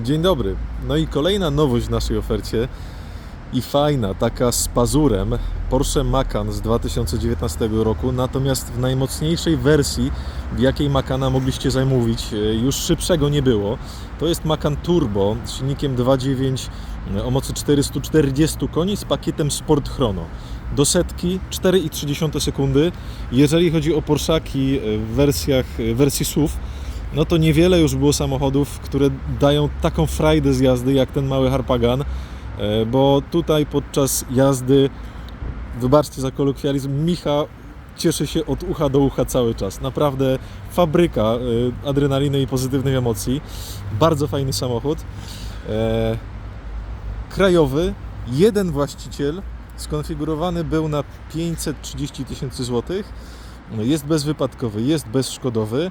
Dzień dobry. No i kolejna nowość w naszej ofercie i fajna, taka z pazurem Porsche Macan z 2019 roku, natomiast w najmocniejszej wersji, w jakiej Macana mogliście zamówić, e, już szybszego nie było. To jest Macan Turbo z silnikiem 2.9 o mocy 440 koni z pakietem Sport Chrono. Do setki 4,3 sekundy. Jeżeli chodzi o Porszaki e, w wersjach, wersji SUV, no to niewiele już było samochodów, które dają taką frajdę z jazdy jak ten mały Harpagan, e, bo tutaj podczas jazdy, wybaczcie za kolokwializm, Micha cieszy się od ucha do ucha cały czas. Naprawdę fabryka e, adrenaliny i pozytywnych emocji. Bardzo fajny samochód. E, Krajowy, jeden właściciel, skonfigurowany był na 530 tysięcy złotych. Jest bezwypadkowy, jest bezszkodowy.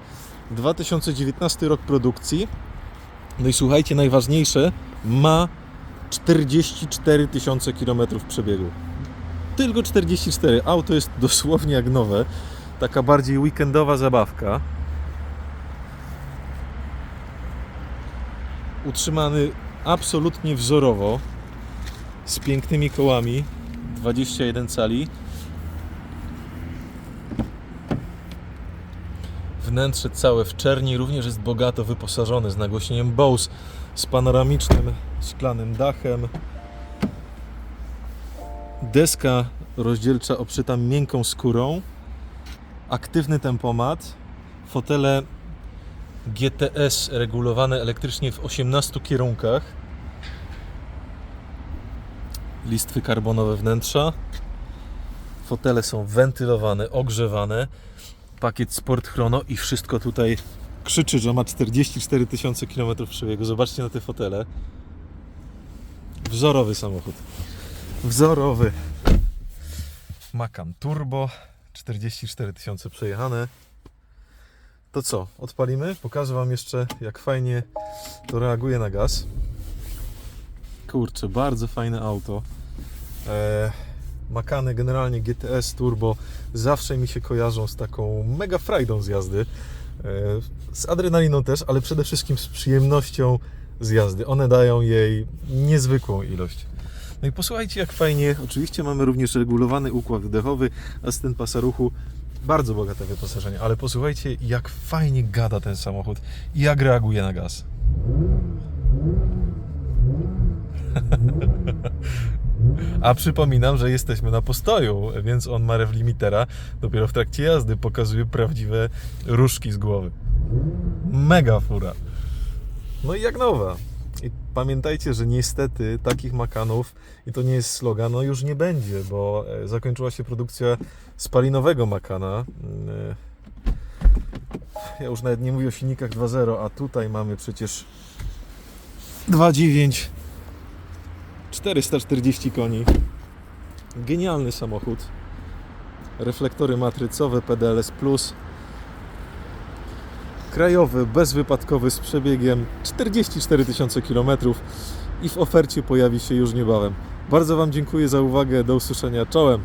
2019 rok produkcji. No i słuchajcie, najważniejsze, ma 44 tysiące kilometrów przebiegu. Tylko 44. Auto jest dosłownie jak nowe. Taka bardziej weekendowa zabawka. Utrzymany absolutnie wzorowo, z pięknymi kołami. 21 cali. Wnętrze całe w czerni również jest bogato wyposażone z nagłośnieniem Bose, z panoramicznym szklanym dachem. Deska rozdzielcza obszyta miękką skórą. Aktywny tempomat. Fotele GTS regulowane elektrycznie w 18 kierunkach. Listwy karbonowe wnętrza. Fotele są wentylowane, ogrzewane pakiet Sport Chrono i wszystko tutaj krzyczy, że ma 44 tysiące km przebiegu. Zobaczcie na te fotele. Wzorowy samochód. Wzorowy. Macan Turbo. 44 tysiące przejechane. To co? Odpalimy? Pokażę Wam jeszcze, jak fajnie to reaguje na gaz. Kurczę, bardzo fajne auto. Eee, Makany, generalnie GTS Turbo zawsze mi się kojarzą z taką mega frajdą z jazdy. E, Z adrenaliną też, ale przede wszystkim z przyjemnością z jazdy. One dają jej niezwykłą ilość. No i posłuchajcie jak fajnie, oczywiście mamy również regulowany układ wdechowy, asystent pasa ruchu, bardzo bogate wyposażenie, ale posłuchajcie jak fajnie gada ten samochód i jak reaguje na gaz. A przypominam, że jesteśmy na postoju, więc on ma rew limitera. Dopiero w trakcie jazdy pokazuje prawdziwe różki z głowy. Mega fura. No i jak nowa. I pamiętajcie, że niestety takich makanów, i to nie jest slogan, no już nie będzie, bo e, zakończyła się produkcja spalinowego makana. E, Ja już nawet nie mówię o silnikach 2.0, a tutaj mamy przecież 2.9 440 koni. Genialny samochód. Reflektory matrycowe PDLS Plus. Krajowy, bezwypadkowy z przebiegiem 44 tysiące km i w ofercie pojawi się już niebawem. Bardzo Wam dziękuję za uwagę. Do usłyszenia. Czołem.